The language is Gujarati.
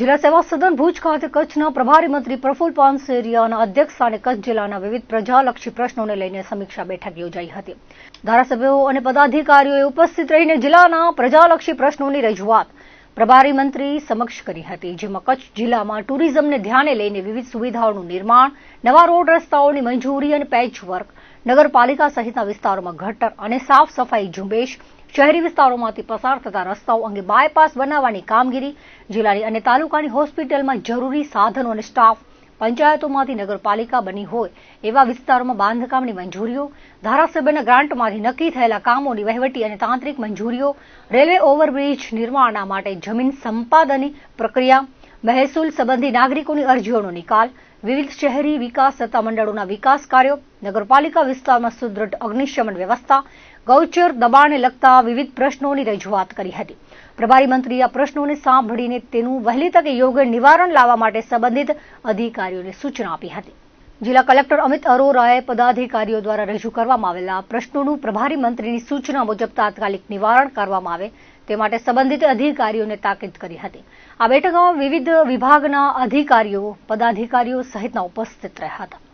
જિલ્લા સેવા સદન ભુજ ખાતે કચ્છના પ્રભારી મંત્રી પ્રફુલ પાનસેરિયાના અધ્યક્ષસ્થાને કચ્છ જિલ્લાના વિવિધ પ્રજાલક્ષી પ્રશ્નોને લઈને સમીક્ષા બેઠક યોજાઈ હતી. ધારાસભ્યો અને પદાધિકારીઓએ ઉપસ્થિત રહીને જિલ્લાના પ્રજાલક્ષી પ્રશ્નોની રજૂઆત પ્રભારી મંત્રી સમક્ષ કરી હતી, જેમાં કચ્છ જિલ્લામાં ટુરિઝમને ધ્યાને લઈને વિવિધ સુવિધાઓનું નિર્માણ, નવા રોડ રસ્તાઓની મંજૂરી અને પેચવર્ક નગરપાલિકા સહિતના વિસ્તારોમાં ગટર અને સાફ સફાઈ ઝુંબેશ, શહેરી વિસ્તારોમાંથી પસાર થતા રસ્તાઓ અંગે બાયપાસ બનાવવાની કામગીરી, જિલ્લાની અને તાલુકાની હોસ્પિટલમાં જરૂરી સાધનો અને સ્ટાફ પંચાયતોમાંથી નગરપાલિકા બની હોય એવા વિસ્તારોમાં બાંધકામની મંજૂરીઓ, ધારાસભ્યના ગ્રાન્ટમાંથી નક્કી થયેલા કામોની વહીવટી અને તાંત્રિક મંજૂરીઓ, રેલવે ઓવરબ્રિજ નિર્માણના માટે જમીન સંપાદનની પ્રક્રિયા મહેસૂલ સંબંધી નાગરિકોની અરજીઓનો નિકાલ, વિવિધ શહેરી વિકાસ સત્તામંડળોના વિકાસ કાર્યો, નગરપાલિકા વિસ્તારમાં સુદૃઢ અગ્નિશમન વ્યવસ્થા, ગૌચર દબાણને લગતા વિવિધ પ્રશ્નોની રજૂઆત કરી હતી. પ્રભારી મંત્રીએ આ પ્રશ્નોને સાંભળીને તેનું વહેલી તકે યોગ્ય નિવારણ લાવવા માટે સંબંધિત અધિકારીઓને સૂચના આપી હતી. જિલ્લા કલેક્ટર અમિત અરોરાએ પદાધિકારીઓ દ્વારા રજૂ કરવામાં આવેલા પ્રશ્નોનું પ્રભારી મંત્રીની સૂચના મુજબ તાત્કાલિક નિવારણ કરવામાં આવે તે માટે સંબંધિત અધિકારીઓને તાકીદ કરી હતી. આ બેઠકમાં વિવિધ વિભાગના અધિકારીઓ, પદાધિકારીઓ સહિતના ઉપસ્થિત રહ્યા હતા.